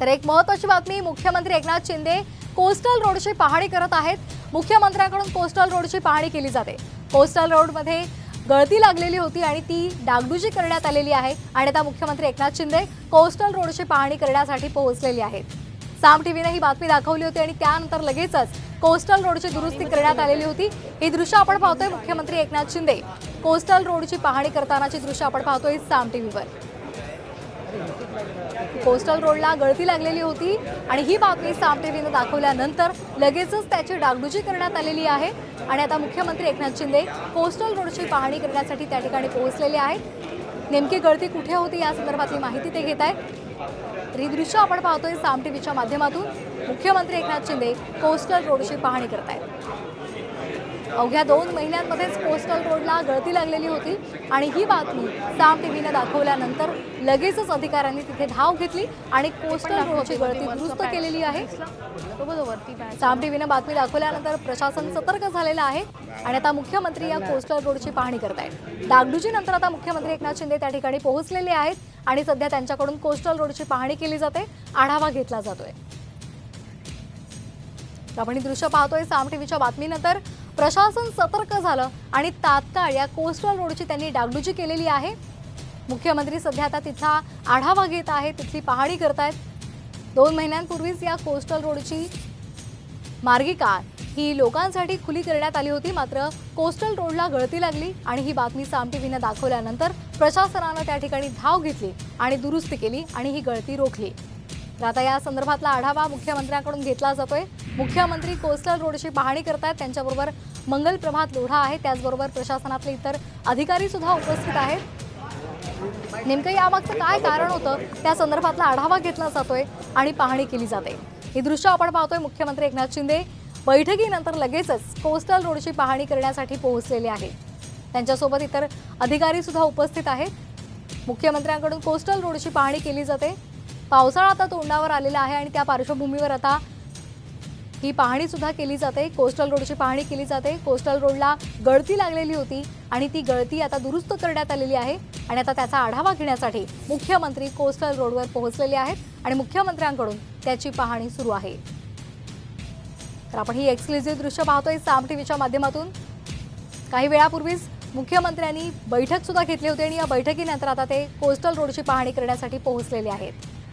तर एक महत्वाची बातमी मुख्यमंत्री एकनाथ शिंदे कोस्टल रोडची पाहणी करत आहेत. मुख्यमंत्र्यांकडून कोस्टल रोडची पाहणी केली जाते. कोस्टल रोडमध्ये गळती लागलेली होती आणि ती डागडुजी करण्यात आलेली आहे आणि आता मुख्यमंत्री एकनाथ शिंदे कोस्टल रोडची पाहणी करण्यासाठी पोहोचलेली आहेत. साम टीव्हीने ही बातमी दाखवली होती आणि त्यानंतर लगेचच कोस्टल रोडची दुरुस्ती करण्यात आलेली होती. ही दृश्य आपण पाहतोय मुख्यमंत्री एकनाथ शिंदे कोस्टल रोडची पाहणी करतानाची दृश्य आपण पाहतोय साम टीव्हीवर. कोस्टल रोडला गळती लागलेली होती आणि ही बातमी साम टीव्हीनं दाखवल्यानंतर लगेचच त्याची डागडुजी करण्यात आलेली आहे. आणि आता मुख्यमंत्री एकनाथ शिंदे कोस्टल रोडची पाहणी करण्यासाठी त्या ठिकाणी पोहोचलेले आहेत. नेमकी गळती कुठे होती या संदर्भातली माहिती ते घेत आहेत. ही दृश्य आपण पाहतोय साम टीव्हीच्या माध्यमातून. मुख्यमंत्री एकनाथ शिंदे कोस्टल रोडची पाहणी करतायत. अवघ्या दोन महिन्यांमध्येच कोस्टल रोडला गळती लागलेली होती आणि ही बातमी साम टीव्हीनं दाखवल्यानंतर लगेचच अधिकाऱ्यांनी तिथे धाव घेतली आणि कोस्टल रोडची गळती दुरुस्त केलेली आहे. साम टीव्हीनं बातमी दाखवल्यानंतर प्रशासन सतर्क झालेलं आहे आणि आता मुख्यमंत्री या कोस्टल रोडची पाहणी करतायत. डागडुजीनंतर आता मुख्यमंत्री एकनाथ शिंदे त्या ठिकाणी पोहोचलेले आहेत आणि सध्या त्यांच्याकडून कोस्टल रोडची पाहणी केली जाते आढावा घेतला जातोय. आपण ही दृश्य पाहतोय साम टीव्हीच्या बातमीनंतर. प्रशासन सतर्क झालं आणि तात्काळ या कोस्टल रोडची त्यांनी डागडुजी केलेली आहे. मुख्यमंत्री सध्या आता तिथला आढावा घेत आहेत तिथली पाहणी करतायत. दोन महिन्यांपूर्वीच या कोस्टल रोडची मार्गिका ही लोकांसाठी खुली करण्यात आली होती मात्र कोस्टल रोडला गळती लागली आणि ही बातमी साम टीव्हीनं दाखवल्यानंतर प्रशासनानं त्या ठिकाणी धाव घेतली आणि दुरुस्ती केली आणि ही गळती रोखली. तर आता या संदर्भातला आढावा मुख्यमंत्र्यांकडून घेतला जातोय. मुख्यमंत्री कोस्टल रोडची पाहणी करतायत. त्यांच्याबरोबर मंगल प्रभात लोढा आहे. त्याचबरोबर प्रशासनातले इतर अधिकारी सुद्धा उपस्थित आहेत. नेमकं यामागचं काय कारण होतं? त्या संदर्भातला आढावा घेतला जातोय आणि पाहणी केली जाते. ही दृश्य आपण पाहतोय. मुख्यमंत्री एकनाथ शिंदे बैठकीनंतर लगेचच कोस्टल रोडची पाहणी करण्यासाठी पोहोचलेले आहे त्यांच्यासोबत इतर अधिकारी सुद्धा उपस्थित आहेत. मुख्यमंत्र्यांकडून कोस्टल रोडची पाहणी केली जाते. पावसाळा आता तोंडावर आलेला आहे आणि त्या पार्श्वभूमीवर आता ही पाहणी सुद्धा केली जाते. कोस्टल रोडची पाहणी केली जाते. कोस्टल रोडला गळती लागलेली होती आणि ती गळती आता दुरुस्त करण्यात आलेली आहे आणि आता त्याचा आढावा घेण्यासाठी मुख्यमंत्री कोस्टल रोडवर पोहोचलेले आहेत आणि मुख्यमंत्र्यांकडून त्याची पाहणी सुरू आहे. तर आपण ही एक्सक्लुझिव्ह दृश्य पाहतोय साम टीव्हीच्या माध्यमातून. काही वेळापूर्वीच मुख्यमंत्र्यांनी बैठक सुद्धा घेतली होती आणि या बैठकीनंतर आता ते कोस्टल रोडची पाहणी करण्यासाठी पोहोचलेले आहेत.